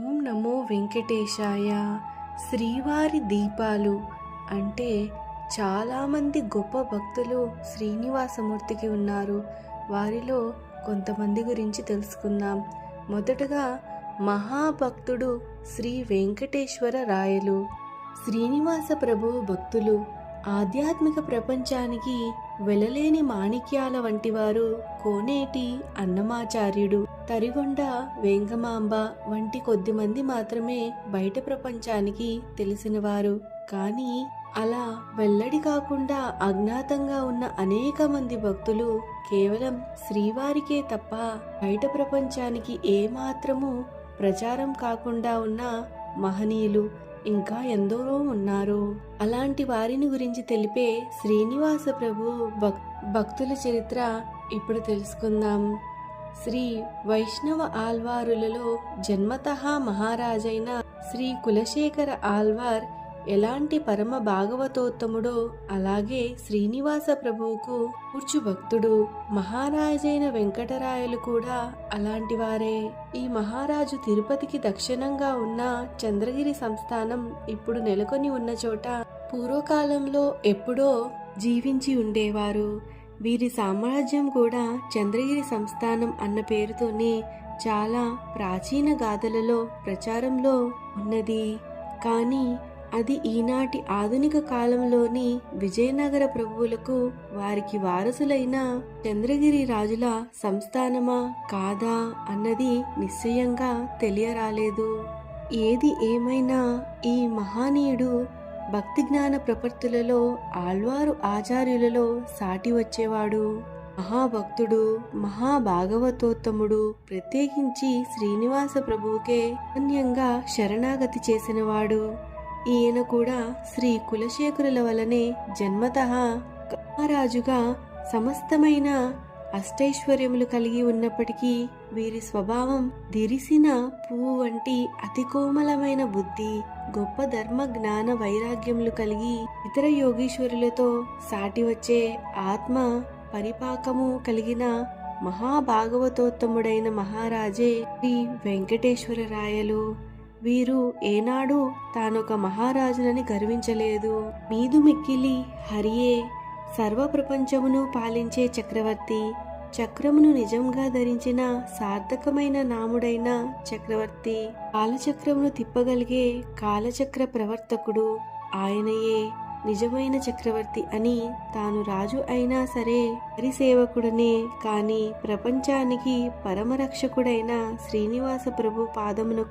ఓం నమో వెంకటేశాయ. శ్రీవారి దీపాలు అంటే చాలామంది గొప్ప భక్తులు శ్రీనివాసమూర్తికి ఉన్నారు. వారిలో కొంతమంది గురించి తెలుసుకుందాం. మొదటగా మహాభక్తుడు శ్రీ వెంకటేశ్వర రాయలు. శ్రీనివాస ప్రభువు భక్తులు ఆధ్యాత్మిక ప్రపంచానికి వెలలేని మాణిక్యాల వంటివారు కోనేటి అన్నమాచార్యుడు తరిగొండ వేంగమాంబ వంటి కొద్దిమంది మాత్రమే బయట ప్రపంచానికి తెలిసినవారు. కానీ అలా వెల్లడి కాకుండా అజ్ఞాతంగా ఉన్న అనేక మంది భక్తులు కేవలం శ్రీవారికే తప్ప బయట ప్రపంచానికి ఏమాత్రము ప్రచారం కాకుండా ఉన్న మహనీయులు ఇంకా ఎందరో ఉన్నారు. అలాంటి వారిని గురించి తెలిపే శ్రీనివాస ప్రభు భక్ భక్తుల చరిత్ర ఇప్పుడు తెలుసుకుందాం. శ్రీ వైష్ణవ ఆల్వారులలో జన్మతః మహారాజైన శ్రీ కులశేఖర ఆల్వార్ ఎలాంటి పరమ భాగవతోత్తముడో అలాగే శ్రీనివాస ప్రభువుకు కూర్చు భక్తుడు మహారాజైన వెంకటరాయలు కూడా అలాంటి వారే. ఈ మహారాజు తిరుపతికి దక్షిణంగా ఉన్న చంద్రగిరి సంస్థానం ఇప్పుడు నెలకొని ఉన్న చోట పూర్వకాలంలో ఎప్పుడో జీవించి ఉండేవారు. వీరి సామ్రాజ్యం కూడా చంద్రగిరి సంస్థానం అన్న పేరుతోనే చాలా ప్రాచీన గాథలలో ప్రచారంలో ఉన్నది. కానీ అది ఈనాటి ఆధునిక కాలంలోని విజయనగర ప్రభువులకు వారికి వారసులైన చంద్రగిరి రాజుల సంస్థానమా కాదా అన్నది నిశ్చయంగా తెలియరాలేదు. ఏది ఏమైనా ఈ మహానీయుడు భక్తి జ్ఞాన ప్రపత్తులలో ఆళ్వారు ఆచార్యులలో సాటి వచ్చేవాడు మహాభక్తుడు మహాభాగవతోత్తముడు ప్రత్యేకించి శ్రీనివాస ప్రభువుకే అన్యంగా శరణాగతి చేసినవాడు. ఈయన కూడా శ్రీ కులశేఖరుల వలనే జన్మతః. మహారాజుగా సమస్తమైన అష్టైశ్వర్యములు కలిగి ఉన్నప్పటికీ వీరి స్వభావం దిరిసిన పువ్వు వంటి అతి కోమలమైన బుద్ధి గొప్ప ధర్మ జ్ఞాన వైరాగ్యములు కలిగి ఇతర యోగీశ్వరులతో సాటి వచ్చే ఆత్మ పరిపాకము కలిగిన మహాభాగవతోత్తముడైన మహారాజే శ్రీ వెంకటేశ్వర రాయలు. వీరు ఏనాడు తానొక మహారాజునని గర్వించలేదు. మీదు మిక్కిలి హరియే సర్వ ప్రపంచమును పాలించే చక్రవర్తి చక్రమును నిజంగా ధరించిన సార్థకమైన నాముడైన చక్రవర్తి కాలచక్రమును తిప్పగలిగే కాలచక్ర ప్రవర్తకుడు ఆయనయే నిజమైన చక్రవర్తి అని తాను రాజు అయినా సరే హరిసేవకుడనే కాని ప్రపంచానికి పరమరక్షకుడైన శ్రీనివాస ప్రభు పాదమునకు